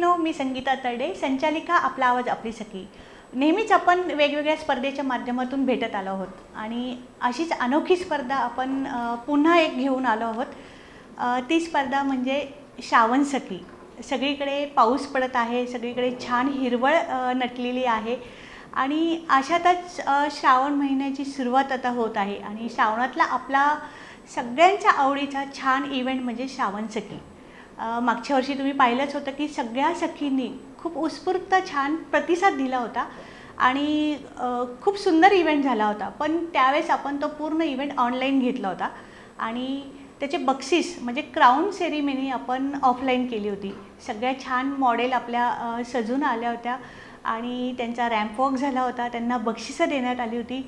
सखींनो मी संगीता तरडे संचालिका आपला आवाज आपली सखी. नेहमीच आपण वेगवेगळ्या स्पर्धेच्या माध्यमातून भेटत आलो आहोत आणि अशीच अनोखी स्पर्धा आपण पुन्हा एक घेऊन आलो आहोत. ती स्पर्धा म्हणजे श्रावण सखी. सगळीकडे पाऊस पडत आहे सगळीकडे छान हिरवळ नटलेली आहे आणि अशातच श्रावण महिन्याची सुरुवात आता होत आहे आणि श्रावणातला आपला सगळ्यांच्या आवडीचा छान इव्हेंट म्हणजे श्रावण सखी. मागच्या वर्षी तुम्ही पाहिलंच होतं की सगळ्या सखींनी खूप उत्स्फूर्त छान प्रतिसाद दिला होता आणि खूप सुंदर इव्हेंट झाला होता. पण त्यावेळेस आपण तो पूर्ण इव्हेंट ऑनलाईन घेतला होता आणि त्याचे बक्षीस म्हणजे क्राऊन सेरिमनी आपण ऑफलाईन केली होती. सगळ्या छान मॉडेल आपल्या सजून आल्या होत्या आणि त्यांचा रॅम्प वॉक झाला होता. त्यांना बक्षिसं देण्यात आली होती.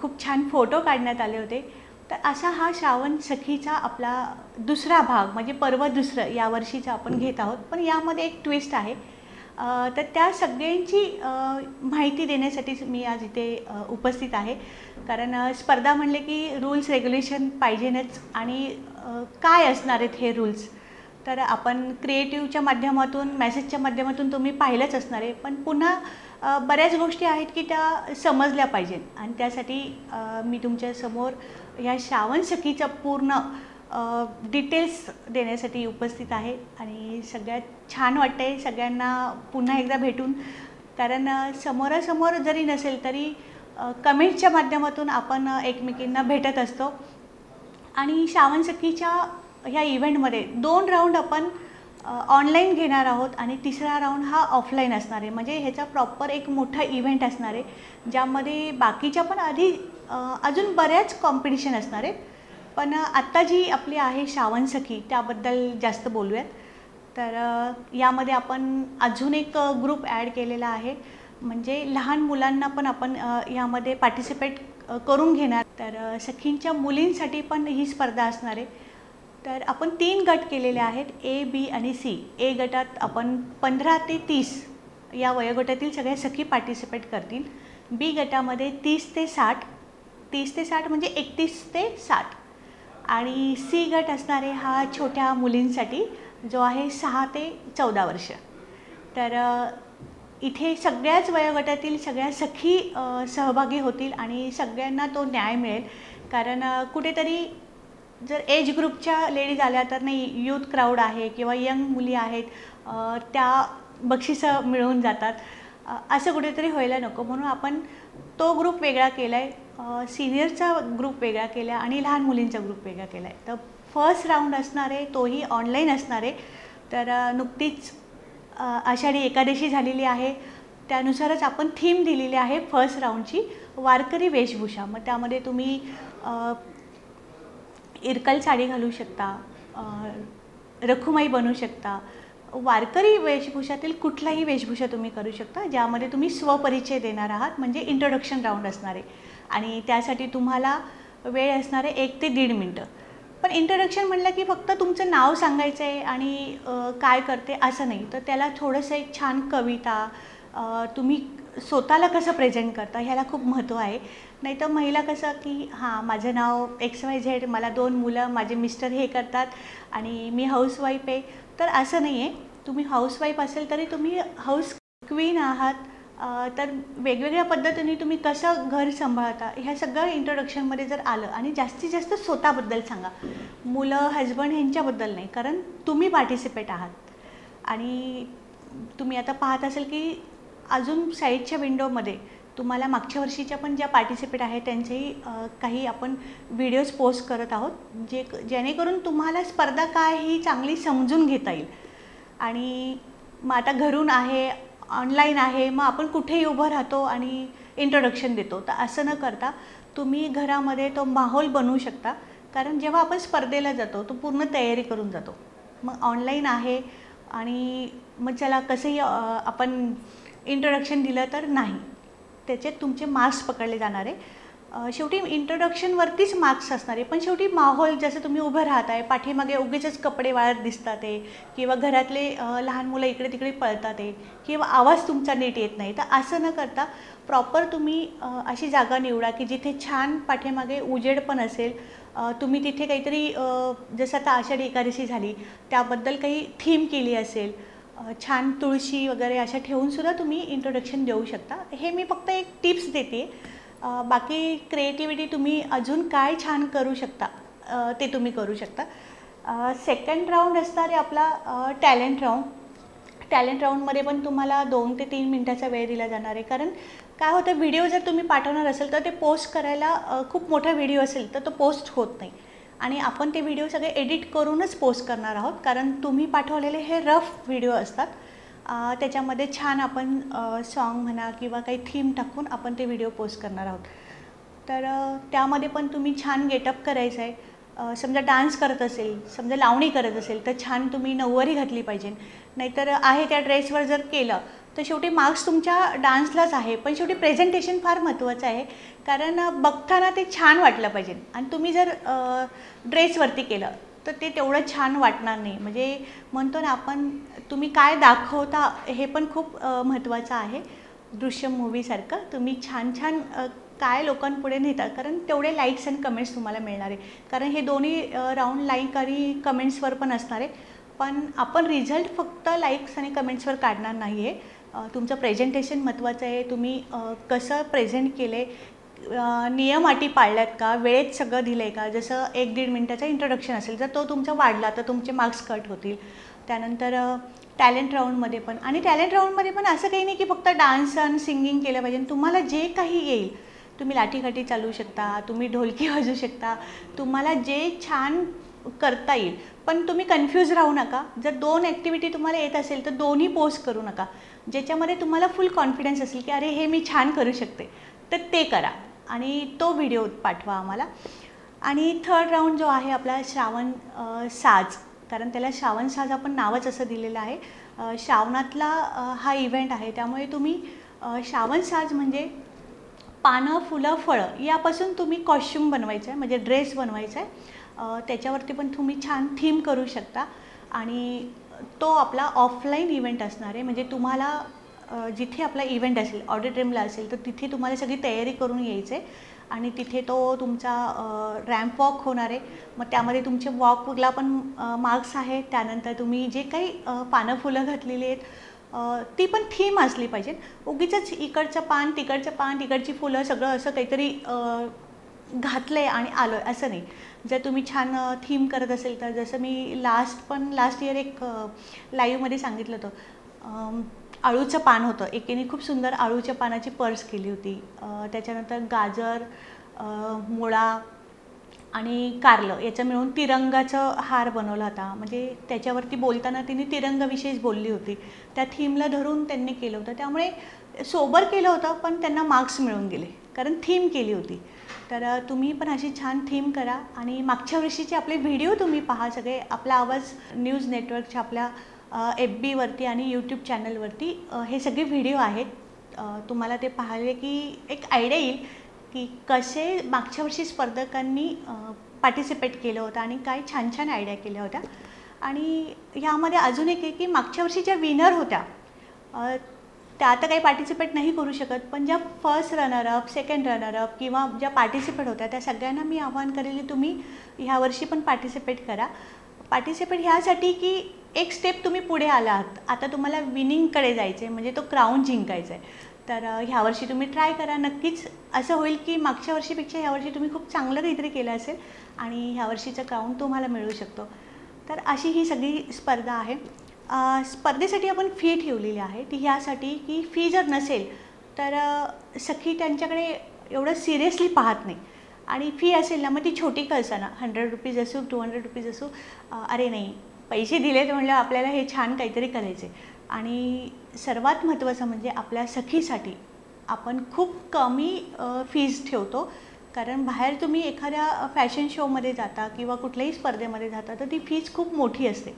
खूप छान फोटो काढण्यात आले होते. तर असा हा श्रावण सखीचा आपला दुसरा भाग म्हणजे पर्व दुसरं यावर्षीचं आपण घेत आहोत. पण यामध्ये एक ट्विस्ट आहे. तर त्या सगळ्यांची माहिती देण्यासाठीच मी आज इथे उपस्थित आहे. कारण स्पर्धा म्हणले की रूल्स रेग्युलेशन पाहिजेनच. आणि काय असणार आहेत हे रूल्स तर आपण क्रिएटिव्हच्या माध्यमातून मेसेजच्या माध्यमातून तुम्ही पाहिलंच असणार आहे. पण पुन्हा बऱ्याच गोष्टी आहेत की त्या समजल्या पाहिजेत. आणि त्यासाठी मी तुमच्यासमोर ह्या श्रावण सखीचं पूर्ण डिटेल्स देण्यासाठी उपस्थित आहे. आणि सगळ्यात छान वाटते सगळ्यांना पुन्हा एकदा भेटून. कारण समोरासमोर जरी नसेल तरी कमेंटच्या माध्यमातून आपण एकमेकींना भेटत असतो. आणि श्रावण सखीच्या ह्या इव्हेंटमध्ये दोन राऊंड आपण ऑनलाईन घेणार आहोत आणि तिसरा राऊंड हा ऑफलाईन असणार आहे. म्हणजे ह्याचा प्रॉपर एक मोठा इव्हेंट असणार आहे ज्यामध्ये बाकीच्या पण आधी अजून बऱ्याच कॉम्पिटिशन असणार आहेत. पण आत्ता जी आपली आहे श्रावण सखी त्याबद्दल जास्त बोलूयात. तर यामध्ये आपण अजून एक ग्रुप ॲड केलेला आहे. म्हणजे लहान मुलांना पण आपण यामध्ये पार्टिसिपेट करून घेणार. तर सखींच्या मुलींसाठी पण ही स्पर्धा असणार आहे. तर आपण तीन गट केलेले आहेत ए बी आणि सी ए गटात आपण पंधरा ते तीस या वयोगटातील सगळ्या सखी पार्टिसिपेट करतील. बी गटामध्ये तीस ते साठ तीस ते साठ म्हणजे एकतीस ते साठ. आणि सी गट असणारे हा छोट्या मुलींसाठी जो आहे सहा ते चौदा वर्ष. तर इथे सगळ्याच वयोगटातील सगळ्या सखी सहभागी होतील आणि सगळ्यांना तो न्याय मिळेल. कारण कुठेतरी जर एज ग्रुपच्या लेडीज आल्या तर नाही यूथ क्राऊड आहे किंवा यंग मुली आहेत त्या बक्षिसं मिळवून जातात. असं कुठेतरी व्हायला नको. म्हणून आपण तो ग्रुप वेगळा केला आहे सिनियरचा ग्रुप वेगळा केला आणि लहान मुलींचा ग्रुप वेगळा केला आहे तर फर्स्ट राऊंड असणार आहे तोही ऑनलाईन असणार. आहे तर नुकतीच आषाढी एकादशी झालेली आहे. त्यानुसारच आपण थीम दिलेली आहे फर्स्ट राऊंडची वारकरी वेशभूषा. मग त्यामध्ये तुम्ही इरकल साडी घालू शकता रखुमाई बनू शकता. वारकरी वेशभूषातील कुठलाही वेशभूषा तुम्ही करू शकता ज्यामध्ये तुम्ही स्वपरिचय देणार आहात म्हणजे इंट्रोडक्शन राऊंड असणार. आहे आणि त्यासाठी तुम्हाला वेळ असणारे एक ते दीड मिनटं. पण इंट्रोडक्शन म्हणलं की फक्त तुमचं नाव सांगायचं आहे आणि काय करते असं नाही. तर त्याला थोडंसं एक छान कविता तुम्ही स्वतःला कसं प्रेझेंट करता ह्याला खूप महत्त्व आहे. नाही तर महिला कसं की हां माझं नाव एक्स वाय झेड मला दोन मुलं माझे मिस्टर हे करतात आणि मी हाऊसवाईफ आहे. तर असं नाही आहे तुम्ही हाऊसवाईफ असेल तरी तुम्ही हाऊस क्वीन आहात. तर वेगवेगळ्या पद्धतीने तुम्ही कसं घर सांभाळता ह्या सगळं इंट्रोडक्शनमध्ये जर आलं आणि जास्तीत जास्त स्वतःबद्दल सांगा. मुलं हजबंड ह्यांच्याबद्दल नाही कारण तुम्ही पार्टिसिपेट आहात. आणि तुम्ही आता पाहत असेल की अजून साईडच्या विंडोमध्ये तुम्हाला मागच्या वर्षीच्या पण ज्या पार्टिसिपेट आहेत त्यांचेही काही आपण व्हिडिओज पोस्ट करत आहोत जे जेणेकरून तुम्हाला स्पर्धा काय ही चांगली समजून घेता येईल. आणि मग आता घरून आहे ऑनलाईन आहे मग आपण कुठेही उभं राहतो आणि इंट्रोडक्शन देतो. तर असं न करता तुम्ही घरामध्ये तो माहोल बनवू शकता. कारण जेव्हा आपण स्पर्धेला जातो तो पूर्ण तयारी करून जातो. मग ऑनलाईन आहे आणि मग चला कसंही आपण इंट्रोडक्शन दिलं तर नाही. त्याचे तुमचे मार्क्स पकडले जाणार. आहे शेवटी इंट्रोडक्शनवरतीच मार्क्स असणार आहे पण शेवटी माहोल जसं तुम्ही उभं राहत आहे पाठीमागे उगीचच कपडे वाळत दिसतात आहे किंवा घरातले लहान मुलं इकडे तिकडे पळतात आहे किंवा आवाज तुमचा नीट येत नाही. तर असं न करता प्रॉपर तुम्ही अशी जागा निवडा की जिथे छान पाठीमागे उजेड पण असेल. तुम्ही तिथे काहीतरी जसं आता आषाढी एकादशी झाली त्याबद्दल काही थीम केली असेल. छान तुळशी वगैरे अशा ठेवूनसुद्धा तुम्ही इंट्रोडक्शन देऊ शकता. हे मी फक्त एक टिप्स देते. बाकी क्रिएटिव्हिटी तुम्ही अजून काय छान करू शकता ते तुम्ही करू शकता. सेकंड राऊंड असणारे आपला टॅलेंट राऊंड टॅलेंट राऊंडमध्ये पण तुम्हाला दोन ते तीन मिनटाचा वेळ दिला जाणार आहे. कारण काय होतं व्हिडिओ जर तुम्ही पाठवणार असेल तर ते पोस्ट करायला खूप मोठा व्हिडिओ असेल तर तो पोस्ट होत नाही. आणि आपण ते व्हिडिओ सगळे एडिट करूनच पोस्ट करणार आहोत. कारण तुम्ही पाठवलेले हे रफ व्हिडिओ असतात. त्याच्यामध्ये छान आपण सॉन्ग म्हणा किंवा काही थीम टाकून आपण ते व्हिडिओ पोस्ट करणार आहोत. तर त्यामध्ये पण तुम्ही छान गेटअप करायचं आहे समजा डान्स करत असेल समजा लावणी करत असेल तर छान तुम्ही नऊवारी घातली पाहिजे. नाहीतर आहे त्या ड्रेसवर जर केलं तर शेवटी मार्क्स तुमच्या डान्सलाच आहे. पण शेवटी प्रेझेंटेशन फार महत्त्वाचं आहे. कारण बघताना ते छान वाटलं पाहिजे. आणि तुम्ही जर ड्रेसवरती केलं तर ते तेवढं छान वाटणार नाही. म्हणजे म्हणतो ना आपण तुम्ही काय दाखवता हे पण खूप महत्त्वाचं आहे. दृश्य मूवीसारखं. तुम्ही छान छान काय लोकांपुढे नेतात? कारण तेवढे लाईक्स आणि कमेंट्स तुम्हाला मिळणार. आहे कारण हे दोन्ही राऊंड लाईक आणि कमेंट्सवर पण असणार. आहे पण आपण रिझल्ट फक्त लाईक्स आणि कमेंट्सवर काढणार नाही आहे तुमचं प्रेझेंटेशन महत्त्वाचं आहे. तुम्ही कसं प्रेझेंट केले? नियम अटी पाळल्यात का? वेळेत सगळं दिलं आहे का? जसं एक दीड मिनटाचं इंट्रोडक्शन असेल जर तो तुमचा वाढला तर तुमचे मार्क्स कट होतील. त्यानंतर टॅलेंट राऊंडमध्ये पण. आणि टॅलेंट राऊंडमध्ये पण असं काही नाही की फक्त डान्स आणि सिंगिंग केलं पाहिजे. तुम्हाला जे काही येईल तुम्ही लाठीकाठी चालू शकता तुम्ही ढोलकी वाजवू शकता तुम्हाला जे छान करता येईल. पण तुम्ही कन्फ्यूज राहू नका. जर दोन ॲक्टिव्हिटी तुम्हाला येत असेल तर दोन्ही पोस्ट करू नका. ज्याच्यामध्ये तुम्हाला फुल कॉन्फिडन्स असेल की अरे हे मी छान करू शकते. तर ते करा. आणि तो व्हिडिओ पाठवा आम्हाला. आणि थर्ड राऊंड जो आहे आपला श्रावण साज. कारण त्याला श्रावण साज आपण नावच असं दिलेलं आहे. श्रावणातला हा इव्हेंट आहे. त्यामुळे तुम्ही श्रावण साज म्हणजे पानं फुलं फळं यापासून तुम्ही कॉस्ट्युम बनवायचं आहे म्हणजे ड्रेस बनवायचा आहे त्याच्यावरती पण तुम्ही छान थीम करू शकता. आणि तो आपला ऑफलाईन इव्हेंट असणार आहे. म्हणजे तुम्हाला जिथे आपला इव्हेंट असेल ऑडिटोरियमला असेल तर तिथे तुम्हाला सगळी तयारी करून यायचं आहे आणि तिथे तो तुमचा रॅम्प वॉक होणार आहे. मग त्यामध्ये तुमचे वॉकला पण मार्क्स आहेत. त्यानंतर तुम्ही जे काही पानं फुलं घातलेली आहेत ती पण थीम असली पाहिजे. उगीच इकडचं पान तिकडचं पान तिकडची फुलं सगळं असं काहीतरी घातलं आहे आणि आलो आहे असं नाही. जर तुम्ही छान थीम करत असेल तर जसं मी लास्ट पण लास्ट इयर एक लाईव्हमध्ये सांगितलं होतं. आळूचं पान होतं. एकेने खूप सुंदर आळूच्या पानाची पर्स केली होती. त्याच्यानंतर गाजर मुळा आणि कारलं याचं मिळून तिरंगाचं हार बनवला होता. म्हणजे त्याच्यावरती बोलताना तिने तिरंगाविषयीच बोलली होती. त्या थीमला धरून त्यांनी केलं होतं. त्यामुळे सोबर केलं होतं पण त्यांना मार्क्स मिळून गेले. कारण थीम केली होती. तर तुम्ही पण अशी छान थीम करा. आणि मागच्या वर्षीचे आपले व्हिडिओ तुम्ही पहा सगळे. आपला आवाज न्यूज नेटवर्कच्या आपल्या एफ बीवरती आणि यूट्यूब चॅनलवरती. हे सगळे व्हिडिओ आहेत. तुम्हाला ते पाहिले की एक आयडिया येईल. की कसे मागच्या वर्षी स्पर्धकांनी पार्टिसिपेट केलं होतं आणि काय छान छान आयडिया केल्या होत्या. आणि ह्यामध्ये अजून एक आहे की मागच्या वर्षी ज्या विनर होत्या त्या आता काही पार्टिसिपेट नाही करू शकत पण ज्या फर्स्ट रनरअप सेकंड रनरअप किंवा ज्या पार्टिसिपेट होत्या त्या सगळ्यांना मी आवाहन करेल की तुम्ही ह्यावर्षी पण पार्टिसिपेट करा. पार्टिसिपेट ह्यासाठी की एक स्टेप तुम्ही पुढे आला आहात आता तुम्हाला विनिंगकडे जायचं आहे म्हणजे तो क्राऊन जिंकायचा आहे तर ह्यावर्षी तुम्ही ट्राय करा. नक्कीच असं होईल की मागच्या वर्षीपेक्षा ह्यावर्षी तुम्ही खूप चांगलं काहीतरी केलं असेल आणि ह्या वर्षीचं क्राऊन तुम्हाला मिळू शकतो. तर अशी ही सगळी स्पर्धा आहे. स्पर्धेसाठी आपण फी ठेवलेली आहे. ती ह्यासाठी की फी जर नसेल तर सखी त्यांच्याकडे एवढं सिरियसली पाहत नाही. आणि फी असेल ना मग ती छोटी कळसा ना हंड्रेड रुपीज असू टू हंड्रेड रुपीज असू अरे नाही पैसे दिलेत म्हणलं आपल्याला हे छान काहीतरी करायचे आणि सर्वात महत्त्वाचं म्हणजे आपल्या सखीसाठी आपण खूप कमी फीज ठेवतो. कारण बाहेर तुम्ही एखाद्या फॅशन शोमध्ये जाता किंवा कुठल्याही स्पर्धेमध्ये जाता तर ती फीज खूप मोठी असते.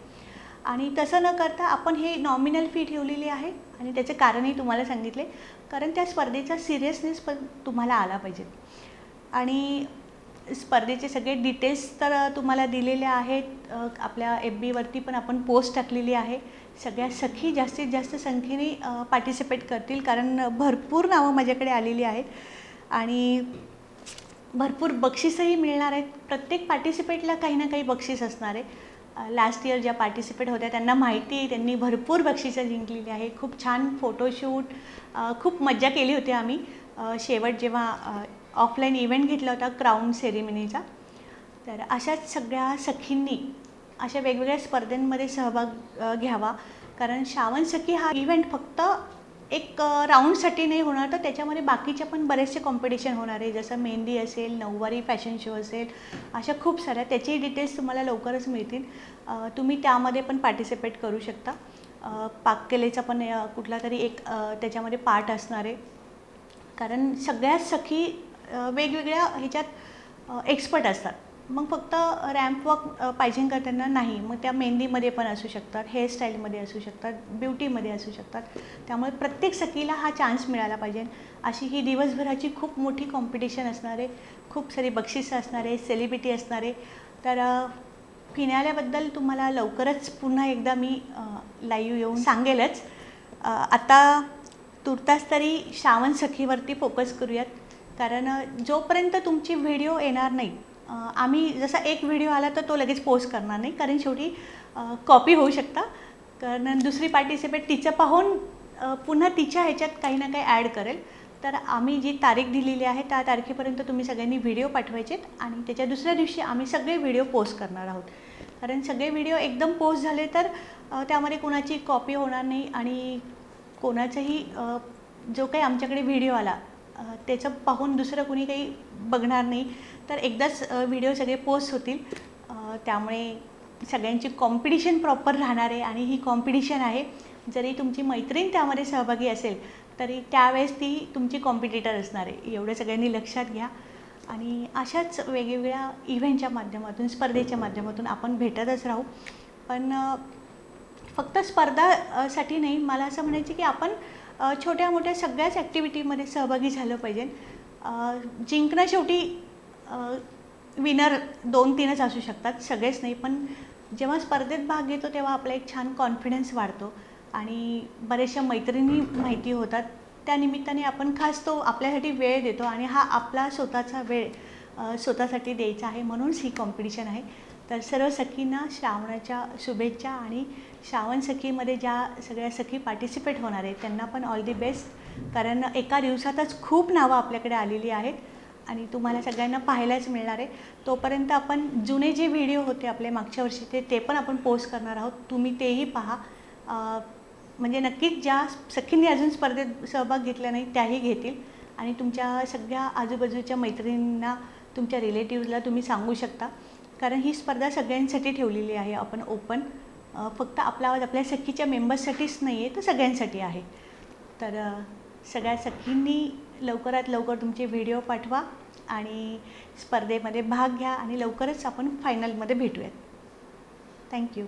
आणि तसं न करता आपण हे नॉमिनल फी ठेवलेली आहे आणि त्याचे कारणही तुम्हाला सांगितले. कारण त्या स्पर्धेचा सिरियसनेस पण तुम्हाला आला पाहिजे. आणि स्पर्धेचे सगळे डिटेल्स तर तुम्हाला दिलेले आहेत. आपल्या एफ बीवरती पण आपण पोस्ट टाकलेली आहे. सगळ्या सखी जास्तीत जास्त संख्येने पार्टिसिपेट करतील कारण भरपूर नावं माझ्याकडे आलेली आहेत. आणि भरपूर बक्षीसही मिळणार आहेत. प्रत्येक पार्टिसिपेटला काही ना काही बक्षीस असणार आहे. लास्ट इयर ज्या पार्टिसिपेट होत्या त्यांना माहिती त्यांनी भरपूर बक्षिसं जिंकलेली आहे खूप छान फोटोशूट खूप मज्जा केली होती आम्ही. शेवट जेव्हा ऑफलाईन इव्हेंट घेतला होता क्राऊन सेरेमनीचा तर अशाच सगळ्या सखींनी अशा वेगवेगळ्या स्पर्धेंमध्ये सहभाग घ्यावा. कारण श्रावण सखी हा इव्हेंट फक्त एक राऊंडसाठी नाही होणार तर त्याच्यामध्ये बाकीचे पण बरेचसे कॉम्पिटिशन होणार आहे. जसं मेहंदी असेल नऊवारी फॅशन शो असेल अशा खूप साऱ्या त्याची डिटेल्स तुम्हाला लवकरच मिळतील. तुम्ही त्यामध्ये पण पार्टिसिपेट करू शकता. पाककलेचा पण कुठला तरी एक त्याच्यामध्ये पार्ट असणार आहे. कारण सगळ्याच सखी वेगवेगळ्या ह्याच्यात एक्सपर्ट असतात. मग फक्त रॅम्प वॉक पाहिजे का त्यांना नाही मग त्या मेहंदीमध्ये पण असू शकतात हेअरस्टाईलमध्ये असू शकतात ब्युटीमध्ये असू शकतात. त्यामुळे प्रत्येक सखीला हा चान्स मिळाला पाहिजे. अशी ही दिवसभराची खूप मोठी कॉम्पिटिशन असणार आहे खूप सारी बक्षिसं असणारे सेलिब्रिटी असणारे. तर फिनाल्याबद्दल तुम्हाला लवकरच पुन्हा एकदा मी लाईव्ह येऊन सांगेलच. आता तुर्तास तरी श्रावण सखीवरती फोकस करूयात. कारण जोपर्यंत तुमची व्हिडिओ येणार नाही आम्ही जसा एक व्हिडिओ आला तर तो लगेच पोस्ट करणार नाही कारण शेवटी कॉपी होऊ शकता. कारण दुसरी पार्टिसिपेट तिचं पाहून पुन्हा तिच्या ह्याच्यात काही ना काही ॲड करेल. तर आम्ही जी तारीख दिलेली आहे त्या तारखेपर्यंत तुम्ही सगळ्यांनी व्हिडिओ पाठवायचेत आणि त्याच्या दुसऱ्या दिवशी आम्ही सगळे व्हिडिओ पोस्ट करणार आहोत. कारण सगळे व्हिडिओ एकदम पोस्ट झाले तर त्यामध्ये कोणाची कॉपी होणार नाही आणि कोणाचंही जो काही आमच्याकडे व्हिडिओ आला त्याचं पाहून दुसरं कुणी काही बघणार नाही. तर एकदाच व्हिडिओ सगळे पोस्ट होतील. त्यामुळे सगळ्यांची कॉम्पिटिशन प्रॉपर राहणार आहे आणि ही कॉम्पिटिशन आहे. जरी तुमची मैत्रीण त्यामध्ये सहभागी असेल तरी त्यावेळेस ती तुमची कॉम्पिटिटर असणार आहे. एवढं सगळ्यांनी लक्षात घ्या. आणि अशाच वेगवेगळ्या इव्हेंटच्या माध्यमातून स्पर्धेच्या माध्यमातून आपण भेटतच राहू. पण फक्त स्पर्धा साठी नाही मला असं म्हणायचं की आपण छोट्या मोठ्या सगळ्याच ॲक्टिव्हिटीमध्ये सहभागी झालं पाहिजे. जिंकणं शेवटी विनर दोन तीनच असू शकतात सगळेच नाही पण जेव्हा स्पर्धेत भाग घेतो तेव्हा आपला एक छान कॉन्फिडन्स वाढतो. आणि बऱ्याचशा मैत्रिणी माहिती होतात त्या निमित्ताने आपण खास तो आपल्यासाठी वेळ देतो आणि हा आपला स्वतःचा वेळ स्वतःसाठी द्यायचा आहे म्हणूनच ही कॉम्पिटिशन आहे. तर सर्व सखींना श्रावणाच्या शुभेच्छा आणि श्रावण सखीमध्ये ज्या सगळ्या सखी पार्टिसिपेट होणार आहेत त्यांना पण ऑल दी बेस्ट कारण एका दिवसातच खूप नावं आपल्याकडे आलेली आहेत आणि तुम्हाला सगळ्यांना पाहायलाच मिळणार आहे. तोपर्यंत आपण जुने जे व्हिडिओ होते आपले मागच्या वर्षीचे ते पण आपण पोस्ट करणार आहोत. तुम्ही तेही पहा. म्हणजे नक्कीच ज्या सखींनी अजून स्पर्धेत सहभाग घेतला नाही त्याही घेतील. आणि तुमच्या सगळ्या आजूबाजूच्या मैत्रिणींना तुमच्या रिलेटिव्हला तुम्ही सांगू शकता. कारण ही स्पर्धा सगळ्यांसाठी ठेवलेली आहे. आपण ओपन फक्त आपला आवाज आपल्या सखीच्या मेंबर्ससाठीच नाही आहे तर सगळ्यांसाठी आहे. तर सगळ्या सखींनी लवकरात लवकर तुमचे व्हिडिओ पाठवा आणि स्पर्धेमध्ये भाग घ्या आणि लवकरच आपण फायनलमध्ये भेटूयात. थँक्यू